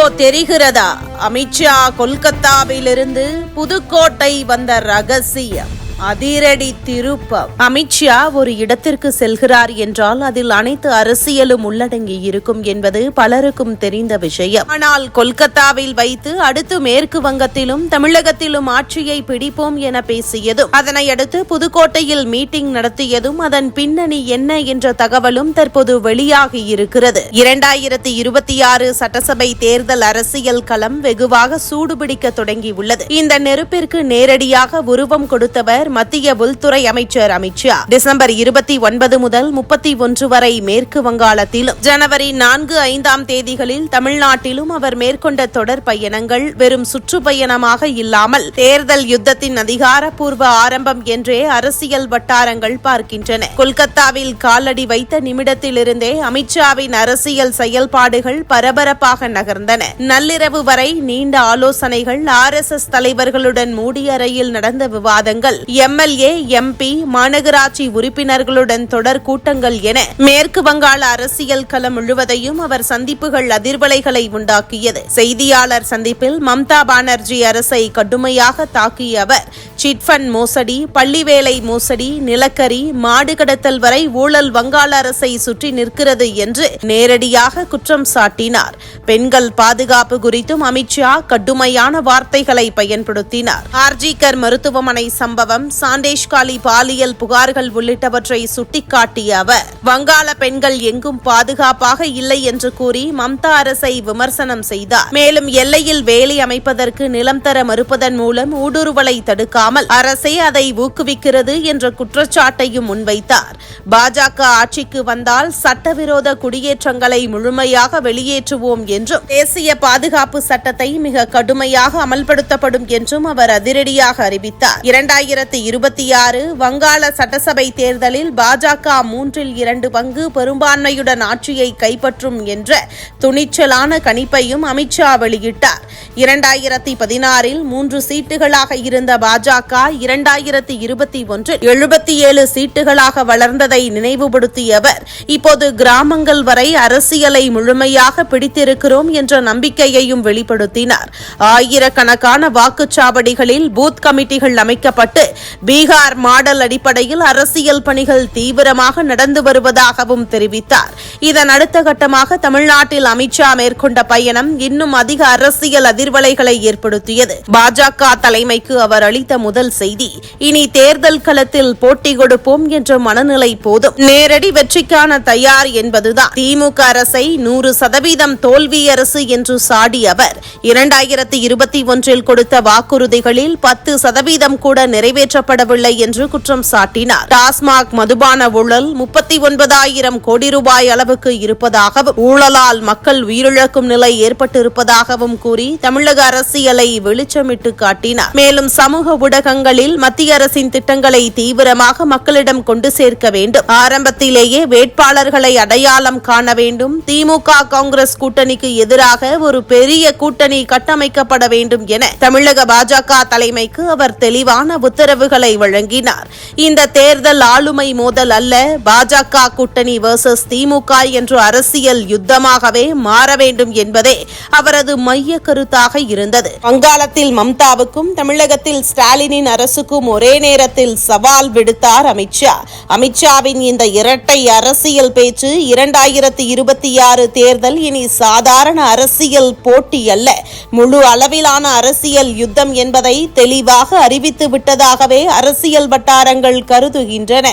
இப்போ தெரிகிறதா? அமித்ஷா கொல்கத்தாவிலிருந்து புதுக்கோட்டை வந்த ரகசியம். அதிரடி திருப்பம். அமித்ஷா ஒரு இடத்திற்கு செல்கிறார் என்றால் அதில் அனைத்து அரசியலும் உள்ளடங்கி இருக்கும் என்பது பலருக்கும் தெரிந்த விஷயம். ஆனால் கொல்கத்தாவில் வைத்து அடுத்து மேற்கு வங்கத்திலும் தமிழகத்திலும் ஆட்சியை பிடிப்போம் என பேசியதும் அதனை அடுத்து புதுக்கோட்டையில் மீட்டிங் நடத்தியதும் அதன் பின்னணி என்ன என்ற தகவலும் தற்போது வெளியாகி இருக்கிறது. இரண்டாயிரத்தி இருபத்தி ஆறு சட்டசபை தேர்தல் அரசியல் களம் வெகுவாக சூடுபிடிக்க தொடங்கியுள்ளது. இந்த நெருப்பிற்கு நேரடியாக உருவம் கொடுத்தவர் மத்திய உள்துறை அமைச்சர் அமித்ஷா டிசம்பர் இருபத்தி ஒன்பது முதல் முப்பத்தி ஒன்று வரை மேற்கு வங்காளத்திலும் ஜனவரி நான்கு ஐந்தாம் தேதிகளில் தமிழ்நாட்டிலும் அவர் மேற்கொண்ட தொடர் பயணங்கள் வெறும் சுற்றுப்பயணமாக இல்லாமல் தேர்தல் யுத்தத்தின் அதிகாரப்பூர்வ ஆரம்பம் என்றே அரசியல் வட்டாரங்கள் பார்க்கின்றன. கொல்கத்தாவில் காலடி வைத்த நிமிடத்திலிருந்தே அமித்ஷாவின் அரசியல் செயல்பாடுகள் பரபரப்பாக நகர்ந்தன. நள்ளிரவு வரை நீண்ட ஆலோசனைகள் ஆர் எஸ் எஸ் தலைவர்களுடன் மூடிய அறையில் நடந்த விவாதங்கள் எம்எல்ஏ எம்பி மாநகராட்சி உறுப்பினர்களுடன் தொடர் கூட்டங்கள் என மேற்கு வங்காள அரசியல் களம் முழுவதையும் அவர் சந்திப்புகள் அதிர்வலைகளை உண்டாக்கியது. செய்தியாளர் சந்திப்பில் மம்தா பானர்ஜி அரசை கடுமையாக தாக்கிய அவர் சிட்ஃபண்ட் மோசடி பள்ளிவேலை மோசடி நிலக்கரி மாடு கடத்தல் வரை ஊழல் வங்காள அரசை சுற்றி நிற்கிறது என்று நேரடியாக குற்றம் சாட்டினார். பெண்கள் பாதுகாப்பு குறித்தும் அமித்ஷா கடுமையான வார்த்தைகளை பயன்படுத்தினார். ஆர்ஜிகர் மருத்துவமனை சம்பவம் சாண்டேஷ்காலி பாலியல் புகார்கள் உள்ளிட்டவற்றை சுட்டிக்காட்டிய அவர் வங்காள பெண்கள் எங்கும் பாதுகாப்பாக இல்லை என்று கூறி மம்தா அரசை விமர்சனம் செய்தார். மேலும் எல்லையில் வேலை அமைப்பதற்கு நிலம் தர மறுப்பதன் மூலம் ஊடுருவலை தடுக்காமல் அரசே அதை ஊக்குவிக்கிறது என்ற குற்றச்சாட்டையும் முன்வைத்தார். பாஜக ஆட்சிக்கு வந்தால் சட்டவிரோத குடியேற்றங்களை முழுமையாக வெளியேற்றுவோம் என்றும் தேசிய பாதுகாப்பு சட்டத்தை மிக கடுமையாக அமல்படுத்தப்படும் என்றும் அவர் அதிரடியாக அறிவித்தார். இரண்டாயிரத்தி இருபத்தி ஆறு வங்காள சட்டசபை தேர்தலில் பாஜக மூன்றில் இரண்டு பங்கு பெரும்பான்மையுடன் ஆட்சியை கைப்பற்றும் என்ற துணிச்சலான கணிப்பையும் அமித்ஷா வெளியிட்டார். இரண்டாயிரத்தி பதினாறில் மூன்று சீட்டுகளாக இருந்த பாஜக இரண்டாயிரத்தி இருபத்தி ஒன்றில் எழுபத்தி ஏழு சீட்டுகளாக வளர்ந்ததை நினைவுபடுத்திய அவர் இப்போது கிராமங்கள் வரை அரசியலை முழுமையாக பிடித்திருக்கிறோம் என்ற நம்பிக்கையையும் வெளிப்படுத்தினார். ஆயிரக்கணக்கான வாக்குச்சாவடிகளில் பூத் கமிட்டிகள் அமைக்கப்பட்டு பீகார் மாடல் அடிப்படையில் அரசியல் பணிகள் தீவிரமாக நடந்து வருவதாகவும் தெரிவித்தார். இதன் அடுத்த கட்டமாக தமிழ்நாட்டில் அமித்ஷா மேற்கொண்ட பயணம் இன்னும் அதிக அரசியல் அதிர்வலைகளை ஏற்படுத்தியது. பாஜக தலைமைக்கு அவர் அளித்த முதல் செய்தி இனி தேர்தல் களத்தில் போட்டி கொடுப்போம் என்ற மனநிலை போதும். நேரடி வெற்றிக்கான தயார் என்பதுதான். திமுக அரசை நூறு சதவீதம் தோல்வி அரசு என்று சாடி அவர் இரண்டாயிரத்தி இருபத்தி ஒன்றில் கொடுத்த வாக்குறுதிகளில் பத்து சதவீதம் கூட நிறைவேற்ற நிறைவேற்றப்படவில்லை என்று குற்றம் சாட்டினார். டாஸ்மாக் மதுபான ஊழல் முப்பத்தி ஒன்பதாயிரம் கோடி ரூபாய் அளவுக்கு இருப்பதாகவும் ஊழலால் மக்கள் உயிரிழக்கும் நிலை ஏற்பட்டிருப்பதாகவும் கூறி தமிழக அரசியலை வெளிச்சமிட்டு காட்டினார். மேலும் சமூக ஊடகங்களில் மத்திய அரசின் திட்டங்களை தீவிரமாக மக்களிடம் கொண்டு சேர்க்க வேண்டும். ஆரம்பத்திலேயே வேட்பாளர்களை அடையாளம் காண வேண்டும். திமுக காங்கிரஸ் கூட்டணிக்கு எதிராக ஒரு பெரிய கூட்டணி கட்டமைக்கப்பட வேண்டும் என தமிழக பாஜக தலைமைக்கு அவர் தெளிவான உத்தரவு உத்தரவுகளை வழங்கினார். இந்த தேர்தல் ஆளுமை மோதல் அல்ல பாஜக கூட்டணி வர்சஸ் திமுக என்று அரசியல் யுத்தமாகவே மாற வேண்டும் என்பதே அவரது மைய கருத்தாக இருந்தது. வங்காளத்தில் மம்தாவுக்கும் தமிழகத்தில் ஸ்டாலினின் அரசுக்கும் ஒரே நேரத்தில் சவால் விடுத்தார் அமித்ஷா. அமித்ஷாவின் இந்த இரட்டை அரசியல் பேச்சு இரண்டாயிரத்தி இருபத்தி ஆறு தேர்தல் இனி சாதாரண அரசியல் போட்டி அல்ல. முழு அளவிலான அரசியல் யுத்தம் என்பதை தெளிவாக அறிவித்து விட்டதாக அரசியல் வட்டாரங்கள் கருதுகின்றன.